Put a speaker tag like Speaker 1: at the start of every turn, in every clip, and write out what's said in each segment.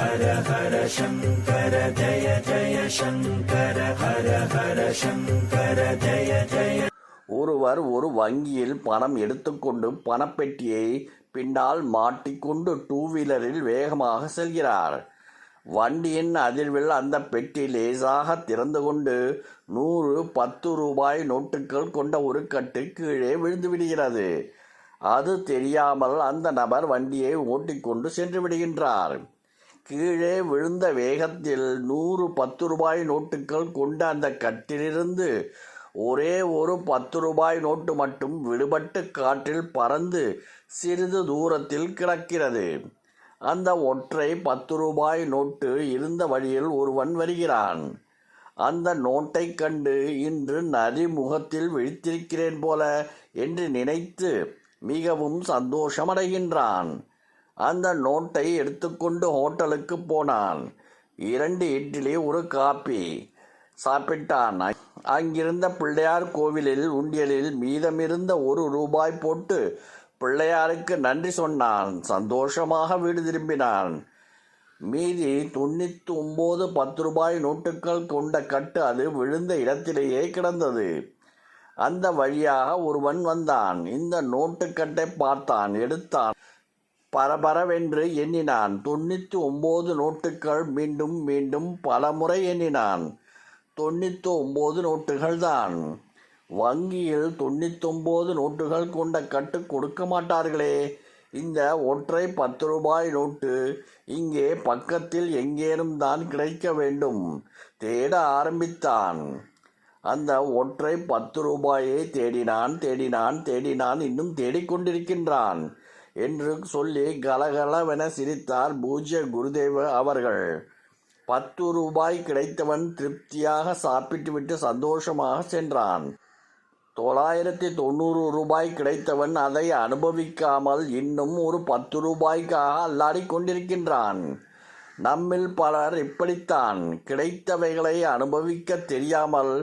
Speaker 1: ஹர ஹர சங்கர ஜய ஜய சங்கர ஹர ஹர சங்கர ஜய ஜய.
Speaker 2: ஒருவர் ஒரு வங்கியில் பணம் எடுத்துக்கொண்டு பணப்பெட்டியை பின்னால் மாட்டிக்கொண்டு டூ வீலரில் வேகமாக செல்கிறார். வண்டியின் அதிர்வில் அந்த பெட்டி லேசாக திறந்து கொண்டு நூறு பத்து ரூபாய் நோட்டுகள் கொண்ட ஒரு கட்டு கீழே விழுந்து விடுகிறது. அது தெரியாமல் அந்த நபர் வண்டியை ஓட்டிக்கொண்டு சென்று விடுகின்றார். கீழே விழுந்த வேகத்தில் நூறு பத்து ரூபாய் நோட்டுகள் கொண்ட அந்த கட்டிலிருந்து ஒரே ஒரு பத்து ரூபாய் நோட்டு மட்டும் விடுபட்டு காற்றில் பறந்து சிறிது தூரத்தில் கிடக்கிறது. அந்த ஒற்றை பத்து ரூபாய் நோட்டு இருந்த வழியில் ஒருவன் வருகிறான். அந்த நோட்டை கண்டு இன்று நரிமுகத்தில் விழித்திருக்கிறேன் போல என்று நினைத்து மிகவும் சந்தோஷமடைகின்றான். அந்த நோட்டை எடுத்துக்கொண்டு ஹோட்டலுக்கு போனான். இரண்டு இட்லி ஒரு காப்பி சாப்பிட்டான். அங்கிருந்த பிள்ளையார் கோவிலில் உண்டியலில் மீதமிருந்த ஒரு ரூபாய் போட்டு பிள்ளையாருக்கு நன்றி சொன்னான். சந்தோஷமாக வீடு திரும்பினான். மீதி தொண்ணூற்றி ஒம்பது பத்து ரூபாய் நோட்டுகள் கொண்ட கட்டு அது விழுந்த இடத்திலேயே கிடந்தது. அந்த வழியாக ஒருவன் வந்தான். இந்த நோட்டுக்கட்டை பார்த்தான். எடுத்தான். பரபரவென்று எண்ணினான். தொண்ணூற்றி ஒம்பது நோட்டுகள் மீண்டும் மீண்டும் பலமுறை எண்ணினான். தொண்ணூற்றி ஒம்பது நோட்டுகள் தான் வங்கியில் தொண்ணூத்தொம்பது நோட்டுகள் கொண்ட கட்டு கொடுக்க மாட்டார்களே. இந்த ஒற்றை பத்து ரூபாய் நோட்டு இங்கே பக்கத்தில் எங்கேனும் தான் கிடைக்க வேண்டும். தேட ஆரம்பித்தான். அந்த ஒற்றை பத்து ரூபாயை தேடினான் தேடினான் தேடினான் இன்னும் தேடிக்கொண்டிருக்கின்றான். என்று சொல்லி கலகலவென சிரித்தார் பூஜ்ய குருதேவ அவர்கள். பத்து ரூபாய் கிடைத்தவன் திருப்தியாக சாப்பிட்டுவிட்டு சந்தோஷமாக சென்றான். தொள்ளாயிரத்தி தொண்ணூறு ரூபாய் கிடைத்தவன் அதை அனுபவிக்காமல் இன்னும் ஒரு பத்து ரூபாய்க்காக அல்லாடி கொண்டிருக்கின்றான். நம்மில் பலர் இப்படித்தான். கிடைத்தவைகளை அனுபவிக்க தெரியாமல்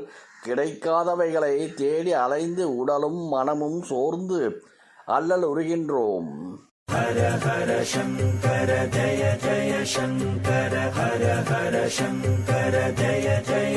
Speaker 2: கிடைக்காதவைகளை தேடி அலைந்து உடலும் மனமும் சோர்ந்து அல்லல் உருகின்றோம்.
Speaker 1: ஹர ஹர சங்கர ஜய ஜய சங்கர ஹர ஹர சங்கர ஜய ஜய